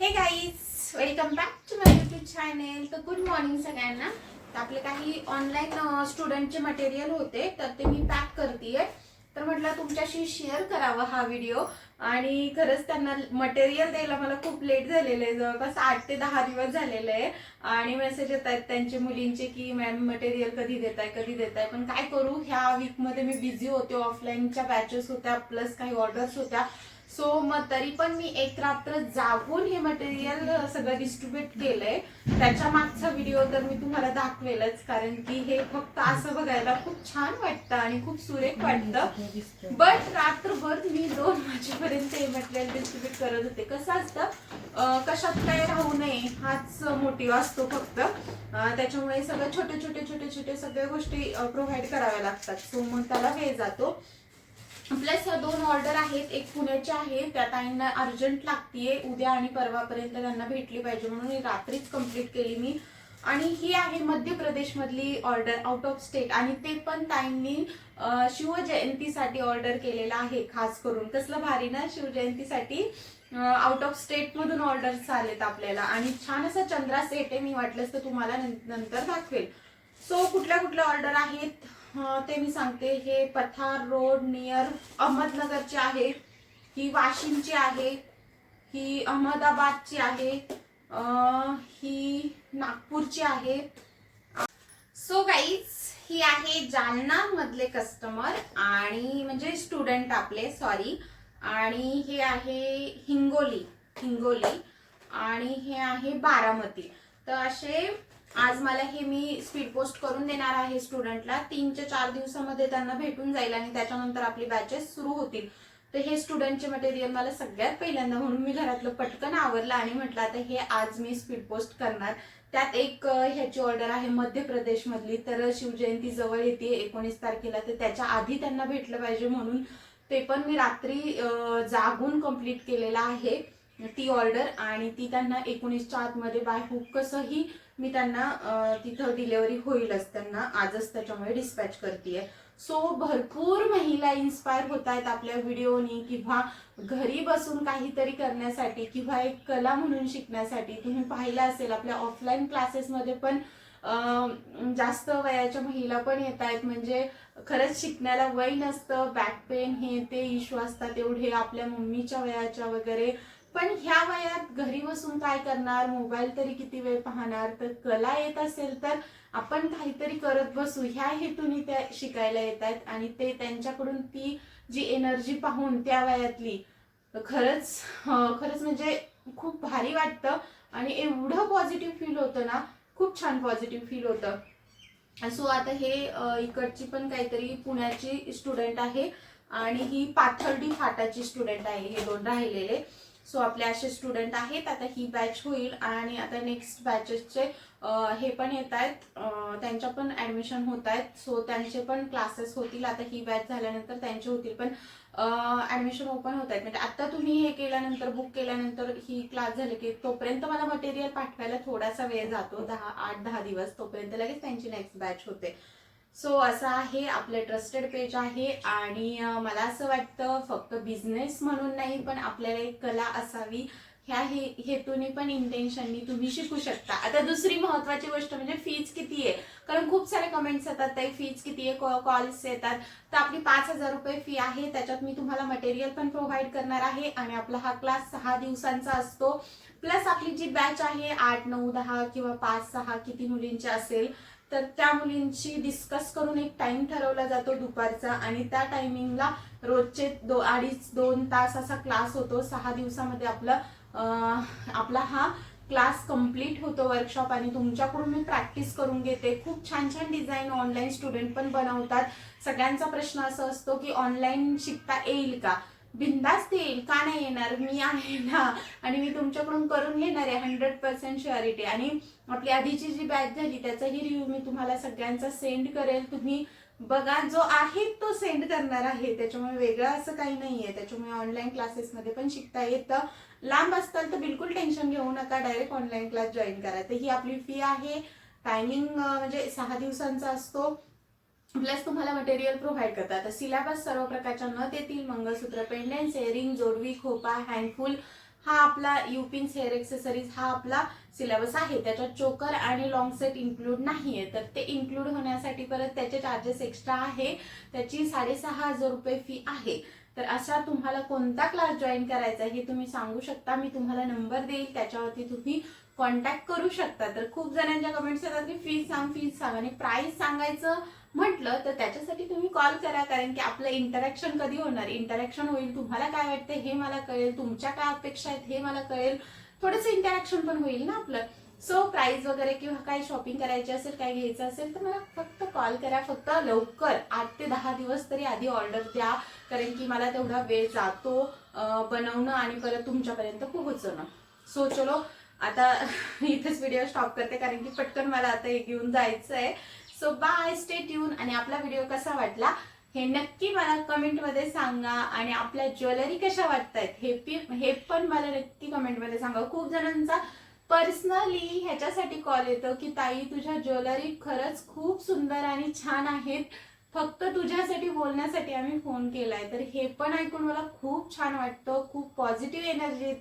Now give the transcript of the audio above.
Hey guys welcome back to my YouTube channel तर good morning सगळ्यांना. तर आपले काही ऑनलाईन स्टुडंटचे मटेरियल होते तर ते मी पॅक करते तर म्हटलं तुमच्याशी शेअर करावा हा व्हिडिओ आणि खरंच त्यांना मटेरियल द्यायला मला खूप लेट झालेलं आहे. जवळपास आठ ते दहा दिवस झालेले आहे. आणि मेसेज येत आहेत त्यांचे मुलींचे की मॅम मटेरियल कधी देताय कधी देताय? पण काय करू? ह्या वीकमध्ये मी बिझी होते. ऑफलाईनच्या बॅचेस होत्या प्लस काही ऑर्डर्स होत्या. सो मग तरी पण मी एक रात्र जागून हे मटेरियल सगळं डिस्ट्रीब्युट केलंय. त्याच्या मागचा व्हिडिओ तर मी तुम्हाला दाखवेलच कारण की हे फक्त असं बघायला खूप छान वाटतं आणि खूप सुरेख वाटतं. बट रात्रभर मी दोन वाजेपर्यंत हे मटेरियल डिस्ट्रीब्युट करत होते. कसं असतं? कशात काय राहू नये हाच मोटिव्ह असतो फक्त. त्याच्यामुळे सगळं छोटे छोटे छोटे छोटे सगळ्या गोष्टी प्रोव्हाइड कराव्या लागतात. सो मग त्याला वेळ जातो. प्लस दोन ऑर्डर आहेत एक पुण्याच्या आहे त्या ताईंना अर्जंट लागतीये उद्या आणि परवापर्यंत त्यांना भेटली पाहिजे म्हणून ही रात्रीच कंप्लीट केली मी. आणि ही आहे मध्य प्रदेशमधली ऑर्डर आउट ऑफ स्टेट आणि ते पण ताईंनी शिवजयंतीसाठी ऑर्डर केलेलं आहे खास करून. कसलं भारी ना शिवजयंतीसाठी आउट ऑफ स्टेट मधून ऑर्डर्स आलेत आपल्याला. आणि छान असा चंद्रा सेट आहे मी वाटलंच तर तुम्हाला नंतर दाखवेल. सो कुठल्या कुठल्या ऑर्डर आहेत? ते मी सांगते. हे पथार रोड नियर अहमदनगरची आहे. ही वाशिमची आहे. ही अहमदाबादची आहे. ही नागपूरची आहे. सो गाईज ही आहे जालना मधले कस्टमर आणि म्हणजे स्टुडंट आपले सॉरी आणि हे आहे हिंगोली हिंगोली. आणि हे आहे बारामती. तर असे आज मला हे मी स्पीड पोस्ट करून देणार आहे स्टुडंटला तीन ते चार दिवसामध्ये त्यांना भेटून जाईल आणि त्याच्यानंतर आपली बॅचेस सुरू होतील. तर हे स्टुडंटचे मटेरियल मला सगळ्यात पहिल्यांदा म्हणून मी घरातलं पटकन आवरलं आणि म्हटलं आता हे आज मी स्पीड पोस्ट करणार. त्यात एक ह्याची ऑर्डर आहे मध्य प्रदेशमधली. तर शिवजयंती जवळ येते एकोणीस तारखेला. तर त्याच्या आधी त्यांना भेटलं पाहिजे म्हणून. ते पण मी रात्री जागून कंप्लीट केलेलं आहे. ती ऑर्डर आणि ती त्यांना एकोणीसच्या आतमध्ये बाय हुक कसंही मी त्यांना तिथं डिलेवरी होईलच. त्यांना आजच त्याच्यामुळे डिस्पॅच करते सो भरपूर महिला इन्स्पायर होत आहेत आपल्या व्हिडिओनी किंवा घरी बसून काहीतरी करण्यासाठी किंवा एक कला म्हणून शिकण्यासाठी. तुम्ही पाहिलं असेल आपल्या ऑफलाईन क्लासेसमध्ये पण जास्त वयाच्या महिला पण येत आहेत म्हणजे खरंच शिकण्याला वय नसतं. बॅक पेन हे ते इश्यू असतात. एवढे आपल्या मम्मीच्या वयाच्या वगैरे. पण ह्या वयात घरी बसून काय करणार? मोबाईल तरी किती वेळ पाहणार? तर कला येत असेल तर आपण काहीतरी करत बसू. ह्या हेतूने त्या शिकायला येत आहेत आणि ते त्यांच्याकडून ती जी एनर्जी पाहून त्या वयातली खरंच खरंच म्हणजे खूप भारी वाटतं. आणि एवढं पॉझिटिव्ह फील होतं ना खूप छान पॉझिटिव्ह फील होतं. सो आता हे इकडची पण काहीतरी पुण्याची स्टुडंट आहे आणि ही पाथर्डी फाटाची स्टुडंट आहे. हे दोन राहिलेले. सो आपले असे स्टुडंट आहेत. आता ही बॅच होईल आणि आता नेक्स्ट बॅचेसचे हे पण येत आहेत. त्यांच्या पण ऍडमिशन होत आहेत. सो त्यांचे पण क्लासेस होतील. आता ही बॅच झाल्यानंतर त्यांचे होतील पण ऍडमिशन ओपन होत आहेत. म्हणजे आता तुम्ही हे केल्यानंतर बुक केल्यानंतर ही क्लास झाली की तोपर्यंत मला मटेरियल पाठवायला थोडासा वेळ जातो. दहा आठ दहा दिवस तोपर्यंत लगेच त्यांची नेक्स्ट बॅच होते. सो असं आहे आपलं ट्रस्टेड पेज आहे आणि मला असं वाटतं फक्त बिझनेस म्हणून नाही पण आपल्याला एक कला असावी. ह्या हे हेतूने पण इंटेन्शननी तुम्ही शिकू शकता. आता दुसरी महत्वाची गोष्ट म्हणजे फीज किती आहे? कारण खूप सारे कमेंट्स येतात ताई फीज किती आहे? कॉल्स येतात. तर आपली पाच हजार रुपये फी आहे त्याच्यात मी तुम्हाला मटेरियल पण प्रोव्हाइड करणार आहे आणि आपला हा क्लास सहा दिवसांचा असतो. प्लस आपली जी बॅच आहे आठ नऊ दहा किंवा पाच सहा किती मुलींची असेल तर त्या मुलींशी डिस्कस करून एक टाइम ठरवला जातो दुपारचा आणि त्या टायमिंगला रोजचे दो अडीच दोन तास असा क्लास होतो. सहा दिवसामध्ये आपलं आपला हा क्लास कंप्लीट होतो वर्कशॉप आणि तुमच्याकडून मी प्रॅक्टिस करून घेते. खूप छान छान डिझाईन ऑनलाईन स्टुडंट पण बनवतात. सगळ्यांचा प्रश्न असा असतो की ऑनलाईन शिकता येईल का? बिंदास्त येईल का नाही येणार? मी आहे ना? आणि मी तुमच्याकडून करून घेणार आहे. हंड्रेड पर्सेंट शुअरिटी आणि आपली आधीची जी बॅच झाली त्याचाही रिव्ह्यू मी तुम्हाला सगळ्यांचा सेंड करेल. तुम्ही बघा जो आहे तो सेंड करणार आहे. त्याच्यामुळे वेगळं असं काही नाही आहे त्याच्यामुळे ऑनलाईन क्लासेसमध्ये पण शिकता येतं. लांब असताल तर बिलकुल टेन्शन घेऊ नका. डायरेक्ट ऑनलाईन क्लास जॉईन करा. तर ही आपली फी आहे. टायमिंग म्हणजे सहा दिवसांचा असतो. प्लस तुम्हाला मटेरियल प्रोव्हाइड करतात. सिलेबस सर्व प्रकारच्या न देतील मंगळसूत्र पेंडेंट्स एअरिंग जोडवी खोपा हँडफुल हा आपला युपिन्स हेअर एक्सेसरीज हा आपला सिलेबस आहे. त्याच्यात चोकर आणि लॉंग सेट इन्क्लूड नाही आहे तर ते इन्क्लूड होण्यासाठी परत त्याचे चार्जेस एक्स्ट्रा आहे. त्याची साडेसहा हजार रुपये फी आहे. तर असा तुम्हाला कोणता क्लास जॉईन करायचा आहे हे तुम्ही सांगू शकता. मी तुम्हाला नंबर देईल. त्याच्यावरती तुम्ही कॉन्टॅक्ट करू शकता. तर खूप जणांच्या कमेंट्स येतात की फीज सांग फीज सांग. आणि प्राईस सांगायचं म्हटलं तर त्याच्यासाठी तुम्ही कॉल करा कारण की आपलं इंटरॅक्शन कधी होणार? इंटरॅक्शन होईल तुम्हाला काय वाटतं हे मला कळेल तुमच्या काय अपेक्षा आहेत हे मला कळेल. थोडंसं इंटरॅक्शन पण होईल ना आपलं. सो प्राईज वगैरे किंवा काही शॉपिंग करायची असेल काय घ्यायचं असेल तर मला फक्त कॉल करा फक्त लवकर. आठ ते दहा दिवस तरी आधी ऑर्डर द्या कारण की मला तेवढा वेळ जातो बनवणं आणि परत तुमच्यापर्यंत पोहोचवणं सो चलो आता इथेच व्हिडिओ स्टॉप करते कारण की पटकन मला आता हे घेऊन जायचं आहे सो बाय स्टे ट्यून आणि आपला व्हिडिओ कसा वाटला हे नक्की मला कमेंटमध्ये सांगा. आणि आपल्या ज्वेलरी कशा वाटतायत हे हे पण मला नक्की कमेंटमध्ये सांगा. खूप जणांचा पर्सनली ह्याच्यासाठी कॉल येतो की ताई तुझ्या ज्वेलरी खरंच खूप सुंदर आणि छान आहेत. फक्त तुझ्यासाठी बोलण्यासाठी आम्ही फोन केलाय. तर हे पण ऐकून मला खूप छान वाटतं. खूप पॉझिटिव्ह एनर्जी